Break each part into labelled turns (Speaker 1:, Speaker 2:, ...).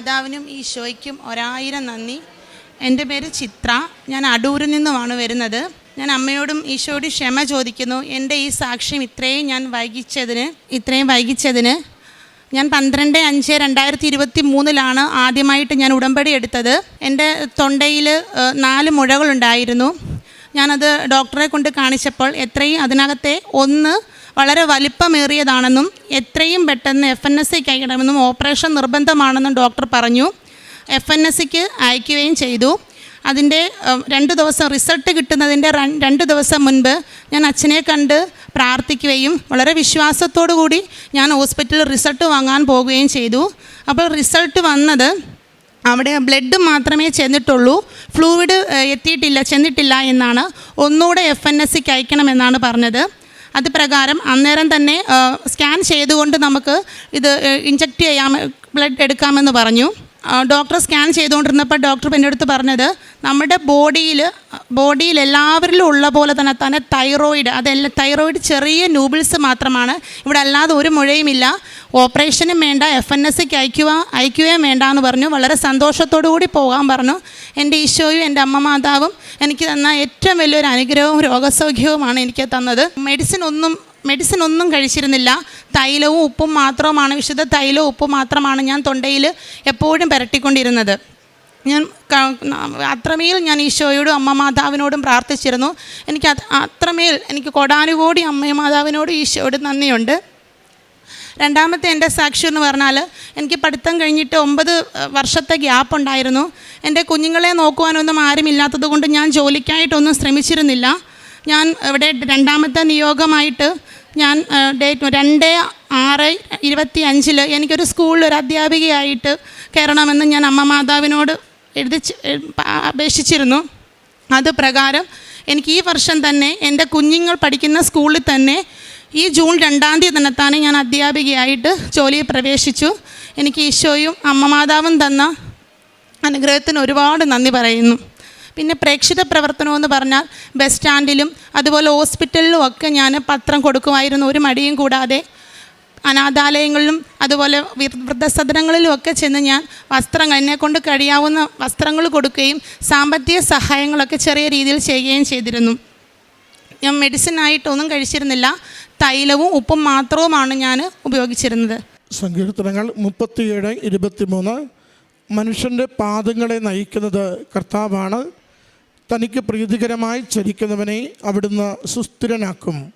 Speaker 1: മാതാവിനും ഈശോയ്ക്കും ഒരായിരം നന്ദി. എന്റെ പേര് ചിത്ര. ഞാൻ അടൂരിൽ നിന്നുമാണ് വരുന്നത്. ഞാൻ അമ്മയോടും ഈശോയോടും ക്ഷമ ചോദിക്കുന്നു. എന്റെ ഈ സാക്ഷ്യം ഇത്രയും ഞാൻ വൈകിച്ചതിന് ഇത്രയും വൈകിച്ചതിന് ഞാൻ പന്ത്രണ്ട് അഞ്ച് രണ്ടായിരത്തി ഇരുപത്തി മൂന്നിലാണ് ആദ്യമായിട്ട് ഞാൻ ഉടമ്പടി എടുത്തത്. എന്റെ തൊണ്ടയിൽ നാല് മുഴകളുണ്ടായിരുന്നു. ഞാനത് ഡോക്ടറെ കൊണ്ട് കാണിച്ചപ്പോൾ എത്രയും അതിനകത്തെ ഒന്ന് വളരെ വലിപ്പമേറിയതാണെന്നും എത്രയും പെട്ടെന്ന് എഫ് എൻ എസ് സിക്ക് അയക്കണമെന്നും ഓപ്പറേഷൻ നിർബന്ധമാണെന്നും ഡോക്ടർ പറഞ്ഞു. എഫ് എൻ എസ് സിക്ക് അയക്കുകയും ചെയ്തു. അതിന്റെ രണ്ട് ദിവസം റിസൾട്ട് കിട്ടുന്നതിന്റെ രണ്ട് ദിവസം മുൻപ് ഞാൻ അച്ഛനെ കണ്ട് പ്രാർത്ഥിക്കുകയും വളരെ വിശ്വാസത്തോടു കൂടി ഞാൻ ഹോസ്പിറ്റലിൽ റിസൾട്ട് വാങ്ങാൻ പോവുകയും ചെയ്തു. അപ്പോൾ റിസൾട്ട് വന്നത് അവിടെ ബ്ലഡ് മാത്രമേ ചെന്നിട്ടുള്ളൂ. ഫ്ലൂയിഡ് എത്തിയിട്ടില്ല ചെന്നിട്ടില്ല എന്നാണ്. ഒന്നുകൂടെ എഫ് എൻ എസ് സിക്ക് അയക്കണമെന്നാണ് പറഞ്ഞത്. അത് പ്രകാരം അന്നേരം തന്നെ സ്കാൻ ചെയ്തുകൊണ്ട് നമുക്ക് ഇത് ഇഞ്ചക്റ്റ് ചെയ്യാം ബ്ലഡ് എടുക്കാമെന്ന് പറഞ്ഞു. ഡോക്ടർ സ്കാൻ ചെയ്തുകൊണ്ടിരുന്നപ്പോൾ ഡോക്ടർ എന്റെ അടുത്ത് പറഞ്ഞത് നമ്മുടെ ബോഡിയിൽ ബോഡിയിൽ എല്ലാവരിലും ഉള്ള പോലെ തന്നെ തന്നെ തൈറോയിഡ് അതെല്ലാം തൈറോയിഡ് ചെറിയ ന്യൂബിൾസ് മാത്രമാണ്. ഇവിടെ അല്ലാതെ ഒരു മുഴയുമില്ല ഓപ്പറേഷനും വേണ്ട എഫ് എൻ എസ് സിക്ക് അയക്കുക അയക്കുകയും വേണ്ട എന്ന് പറഞ്ഞു. വളരെ സന്തോഷത്തോടു കൂടി പോകാൻ പറഞ്ഞു. എന്റെ ഈശോയും എന്റെ അമ്മ മാതാവും എനിക്ക് തന്ന ഏറ്റവും വലിയൊരു അനുഗ്രഹവും രോഗസൗഖ്യവുമാണ് എനിക്ക് തന്നത്. മെഡിസിൻ ഒന്നും മെഡിസിൻ ഒന്നും കഴിച്ചിരുന്നില്ല. തൈലവും ഉപ്പും മാത്രമാണ് വിശുദ്ധ തൈലവും ഉപ്പും മാത്രമാണ് ഞാൻ തൊണ്ടയിൽ എപ്പോഴും പുരട്ടിക്കൊണ്ടിരുന്നത്. ഞാൻ അത്രമേൽ ഞാൻ ഈശോയോടും അമ്മ മാതാവിനോടും പ്രാർത്ഥിച്ചിരുന്നു. എനിക്ക് അത്രമേൽ എനിക്ക് കൊടാനുകൂടി അമ്മ മാതാവിനോടും ഈശോയോടും നന്ദിയുണ്ട്. രണ്ടാമത്തെ എന്റെ സാക്ഷി എന്ന് പറഞ്ഞാൽ എനിക്ക് പഠിത്തം കഴിഞ്ഞിട്ട് ഒമ്പത് വർഷത്തെ ഗ്യാപ്പ് ഉണ്ടായിരുന്നു. എന്റെ കുഞ്ഞുങ്ങളെ നോക്കുവാനൊന്നും ആരുമില്ലാത്തത് കൊണ്ട് ഞാൻ ജോലിക്കായിട്ടൊന്നും ശ്രമിച്ചിരുന്നില്ല. ഞാൻ ഇവിടെ രണ്ടാമത്തെ നിയോഗമായിട്ട് ഞാൻ ഡേറ്റ് രണ്ട് ആറ് ഇരുപത്തി അഞ്ചിൽ എനിക്കൊരു സ്കൂളിൽ ഒരു അധ്യാപികയായിട്ട് കയറണമെന്ന് ഞാൻ അമ്മ മാതാവിനോട് എഴുതി അപേക്ഷിച്ചിരുന്നു. അത് പ്രകാരം എനിക്ക് ഈ വർഷം തന്നെ എന്റെ കുഞ്ഞുങ്ങൾ പഠിക്കുന്ന സ്കൂളിൽ തന്നെ ഈ ജൂൺ രണ്ടാം തീയതി തന്നെ ഞാൻ അധ്യാപികയായിട്ട് ജോലിയിൽ പ്രവേശിച്ചു. എനിക്ക് ഈശോയും അമ്മ മാതാവും തന്ന അനുഗ്രഹത്തിന് ഒരുപാട് നന്ദി പറയുന്നു. പിന്നെ പ്രേക്ഷിത പ്രവർത്തനം എന്ന് പറഞ്ഞാൽ ബസ് സ്റ്റാൻഡിലും അതുപോലെ ഹോസ്പിറ്റലിലും ഒക്കെ ഞാൻ പത്രം കൊടുക്കുമായിരുന്നു. ഒരു മടിയും കൂടാതെ അനാഥാലയങ്ങളിലും അതുപോലെ വൃദ്ധസദനങ്ങളിലും ഒക്കെ ചെന്ന് ഞാൻ വസ്ത്രങ്ങൾ എന്നെ കൊണ്ട് കഴിയാവുന്ന വസ്ത്രങ്ങൾ കൊടുക്കുകയും സാമ്പത്തിക സഹായങ്ങളൊക്കെ ചെറിയ രീതിയിൽ ചെയ്യുകയും ചെയ്തിരുന്നു. ഞാൻ മെഡിസിനായിട്ടൊന്നും കഴിച്ചിരുന്നില്ല. തൈലവും ഉപ്പും മാത്രവുമാണ് ഞാൻ ഉപയോഗിച്ചിരുന്നത്.
Speaker 2: സങ്കീർത്തനങ്ങൾ മുപ്പത്തിയേഴ് ഇരുപത്തിമൂന്ന്. മനുഷ്യന്റെ പാദങ്ങളെ നയിക്കുന്നത് കർത്താവാണ്. തനിക്ക് പ്രീതികരമായി ചരിക്കുന്നവനെ അവിടുന്ന് സുസ്ഥിരനാക്കും.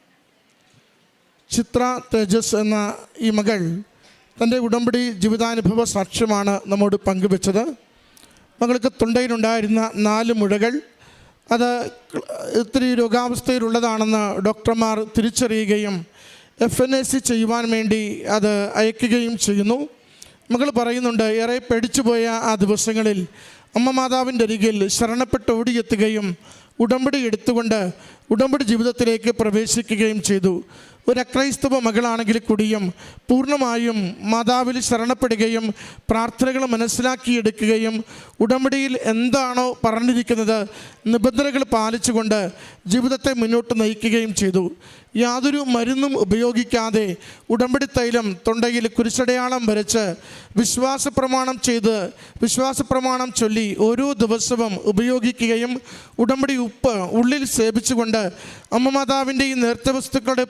Speaker 2: ചിത്ര തേജസ് എന്ന ഈ മകൾ തന്റെ ഉടമ്പടി ജീവിതാനുഭവ സാക്ഷ്യമാണ് നമ്മോട് പങ്കുവെച്ചത്. മകൾക്ക് തൊണ്ടയിലുണ്ടായിരുന്ന നാല് മുഴകൾ അത് ഇത്തിരി രോഗാവസ്ഥയിലുള്ളതാണെന്ന് ഡോക്ടർമാർ തിരിച്ചറിയുകയും എഫ് എൻ എ സി ചെയ്യുവാൻ വേണ്ടി അത് അയക്കുകയും ചെയ്യുന്നു. മകൾ പറയുന്നുണ്ട് ഏറെ പേടിച്ചുപോയ ആ ദിവസങ്ങളിൽ അമ്മ മാതാവിന്റെ അരികിൽ ശരണപ്പെട്ട് ഓടിയെത്തുകയും ഉടമ്പടി എടുത്തുകൊണ്ട് ഉടമ്പടി ജീവിതത്തിലേക്ക് പ്രവേശിക്കുകയും ചെയ്തു. ഒരു അക്രൈസ്തവ മകളാണെങ്കിൽ കൂടിയും പൂർണമായും മാതാവിൽ ശരണപ്പെടുകയും പ്രാർത്ഥനകൾ മനസ്സിലാക്കിയെടുക്കുകയും ഉടമ്പടിയിൽ എന്താണോ പറഞ്ഞിരിക്കുന്നത് നിബന്ധനകൾ പാലിച്ചുകൊണ്ട് ജീവിതത്തെ മുന്നോട്ട് നയിക്കുകയും ചെയ്തു. യാതൊരു മരുന്നും ഉപയോഗിക്കാതെ ഉടമ്പടി തൈലം തൊണ്ടയിൽ കുരിശടയാളം വരച്ച് വിശ്വാസ പ്രമാണം ചെയ്ത് വിശ്വാസ പ്രമാണം ചൊല്ലി ഓരോ ദിവസവും ഉപയോഗിക്കുകയും ഉടമ്പടി ഉപ്പ് ഉള്ളിൽ സേവിച്ചുകൊണ്ട് അമ്മമാതാവിന്റെ ഈ നേർത്ത വസ്തുക്കളുടെ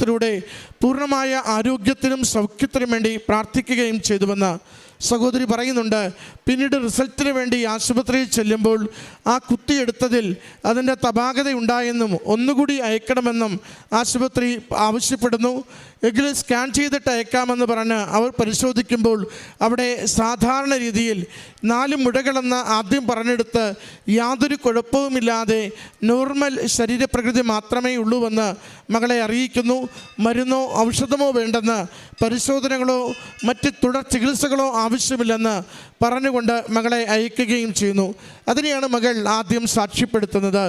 Speaker 2: പ്രയോഗത്തിലൂടെ പൂർണമായ ആരോഗ്യത്തിനും സൗഖ്യത്തിനും വേണ്ടി പ്രാർത്ഥിക്കുകയും ചെയ്തുവെന്ന് സഹോദരി പറയുന്നുണ്ട് പിന്നീട് റിസൾട്ടിന് വേണ്ടി ആശുപത്രിയിൽ ചെല്ലുമ്പോൾ ആ കുത്തിയെടുത്തതിൽ അതിന്റെ തപാകത ഉണ്ടായെന്നും ഒന്നുകൂടി അയക്കണമെന്നും ആശുപത്രി ആവശ്യപ്പെടുന്നു. എങ്കിലും സ്കാൻ ചെയ്തിട്ട് അയക്കാമെന്ന് പറഞ്ഞ് അവർ പരിശോധിക്കുമ്പോൾ അവിടെ സാധാരണ രീതിയിൽ നാല് മുഴകളെന്ന് ആദ്യം പറഞ്ഞെടുത്ത് യാതൊരു കുഴപ്പവുമില്ലാതെ നോർമൽ ശരീരപ്രകൃതി മാത്രമേ ഉള്ളൂവെന്ന് മകളെ അറിയിക്കുന്നു. മരുന്നോ ഔഷധമോ വേണ്ടെന്ന് പരിശോധനകളോ മറ്റ് തുടർ ചികിത്സകളോ ആവശ്യമില്ലെന്ന് പറഞ്ഞുകൊണ്ട് മകളെ അയക്കുകയും ചെയ്യുന്നു. അതിനെയാണ് മകൾ ആദ്യം സാക്ഷ്യപ്പെടുത്തുന്നത്.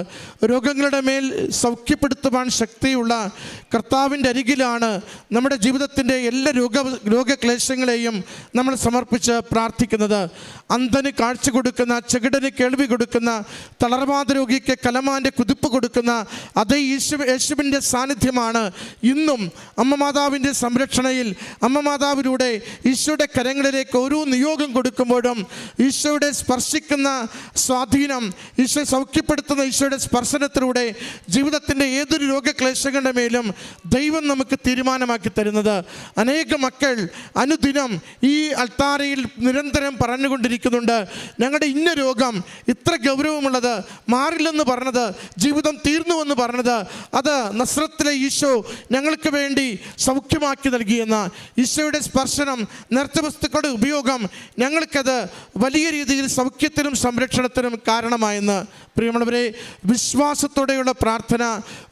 Speaker 2: രോഗങ്ങളുടെ മേൽ സൗഖ്യപ്പെടുത്തുവാൻ ശക്തിയുള്ള കർത്താവിന്റെ അരികിലാണ് നമ്മുടെ ജീവിതത്തിന്റെ എല്ലാ രോഗ രോഗക്ലേശങ്ങളെയും നമ്മൾ സമർപ്പിച്ച് പ്രാർത്ഥിക്കുന്നത്. അന്ധന് കാഴ്ച കൊടുക്കുന്ന ചെകിടന് കേൾവി കൊടുക്കുന്ന തളർവാദ രോഗിക്ക് കലമാന്റെ കുതിപ്പ് കൊടുക്കുന്ന അതേ യേശു യേശുവിന്റെ സാന്നിധ്യമാണ് ഇന്നും അമ്മമാതാവിന്റെ സംരക്ഷണയിൽ അമ്മ മാതാവിലൂടെ ഈശോയുടെ കരങ്ങളിലേക്ക് ഓരോ നിയോഗം കൊടുക്കുമ്പോഴും ഈശോയുടെ സ്പർശിക്കുന്ന സ്വാധീനം ഈശോ സൗഖ്യപ്പെടുത്തുന്ന ഈശോയുടെ സ്പർശനത്തിലൂടെ ജീവിതത്തിന്റെ ഏതൊരു രോഗക്ലേശങ്ങളുടെ മേലും ദൈവം നമുക്ക് തീരുമാനമാക്കി തരുന്നത്. അനേക മക്കൾ അനുദിനം ഈ അൾത്താരയിൽ നിരന്തരം പറഞ്ഞുകൊണ്ടിരിക്കുന്നുണ്ട് ഞങ്ങളുടെ ഇന്ന രോഗം ഇത്ര ഗൗരവമുള്ളത് മാറില്ലെന്ന് പറഞ്ഞത് ജീവിതം തീർന്നുവെന്ന് പറഞ്ഞത് അത് നസ്രത്തിലെ ഈശോ ഞങ്ങൾക്ക് വേണ്ടി സൗഖ്യമാക്കി നൽകിയെന്ന്. ഈശോയുടെ സ്പർശനം നേർച്ച വസ്തുക്കളുടെ ഉപയോഗം ഞങ്ങൾക്കത് വലിയ രീതിയിൽ സൗഖ്യത്തിനും സംരക്ഷണത്തിനും കാരണമായെന്ന് പ്രിയമുള്ളവരെ വിശ്വാസത്തോടെയുള്ള പ്രാർത്ഥന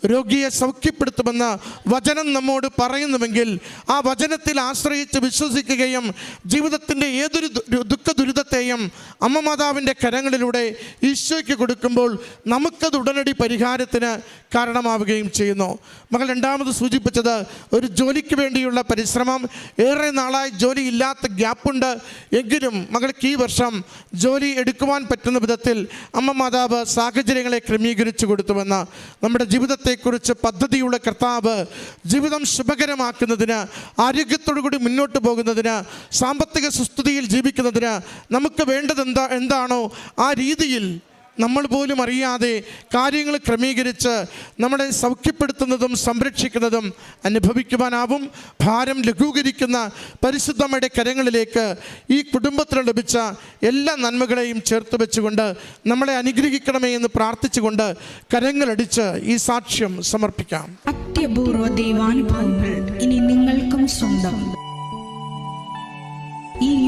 Speaker 2: രോഗിയെ സൗഖ്യപ്പെടുത്തുമെന്ന് വചനം നമ്മോട് പറയുന്നുവെങ്കിൽ ആ വചനത്തിൽ ആശ്രയിച്ച് വിശ്വസിക്കുകയും ജീവിതത്തിന്റെ ഏതൊരു ദുഃഖ ദുരിതത്തെയും അമ്മ മാതാവിന്റെ കരങ്ങളിലൂടെ ഈശോയ്ക്ക് കൊടുക്കുമ്പോൾ നമുക്കത് ഉടനടി പരിഹാരത്തിന് കാരണമാവുകയും ചെയ്യുന്നു. മകൾ രണ്ടാമത് സൂചിപ്പിച്ചത് ഒരു ജോലിക്ക് വേണ്ടിയുള്ള പരിശ്രമം. ഏറെ നാളായി ജോലി ഇല്ലാത്ത ഗ്യാപ്പുണ്ട്. എങ്കിലും മകൾക്ക് ഈ വർഷം ജോലി എടുക്കുവാൻ പറ്റുന്ന വിധത്തിൽ അമ്മ മാതാവ് സാഹചര്യങ്ങളെ ക്രമീകരിച്ചു കൊടുത്തുവെന്ന്. നമ്മുടെ ജീവിതത്തെക്കുറിച്ച് പദ്ധതിയുള്ള കർത്താവ് ജീവിതം ശുഭകരമാക്കുന്നതിന് ആരോഗ്യത്തോടു കൂടി മുന്നോട്ട് പോകുന്നതിന് സാമ്പത്തിക സുസ്ഥിതിയിൽ ജീവിക്കുന്നതിന് നമുക്ക് വേണ്ടത് എന്താ എന്താണോ ആ രീതിയിൽ നമ്മൾ പോലും അറിയാതെ കാര്യങ്ങൾ ക്രമീകരിച്ച് നമ്മളെ സൗഖ്യപ്പെടുത്തുന്നതും സംരക്ഷിക്കുന്നതും അനുഭവിക്കുവാനാവും. ഭാരം ലഘൂകരിക്കുന്ന പരിശുദ്ധമ്മയുടെ കരങ്ങളിലേക്ക് ഈ കുടുംബത്തിന് ലഭിച്ച എല്ലാ നന്മകളെയും ചേർത്ത് വെച്ചുകൊണ്ട് നമ്മളെ അനുഗ്രഹിക്കണമേ എന്ന് പ്രാർത്ഥിച്ചുകൊണ്ട് കരങ്ങളടിച്ച് ഈ സാക്ഷ്യം സമർപ്പിക്കാം.
Speaker 3: അത്യപൂർവ ദൈവാനുഭവങ്ങൾ ഇനി നിങ്ങൾക്കും സ്വന്തം. ഈ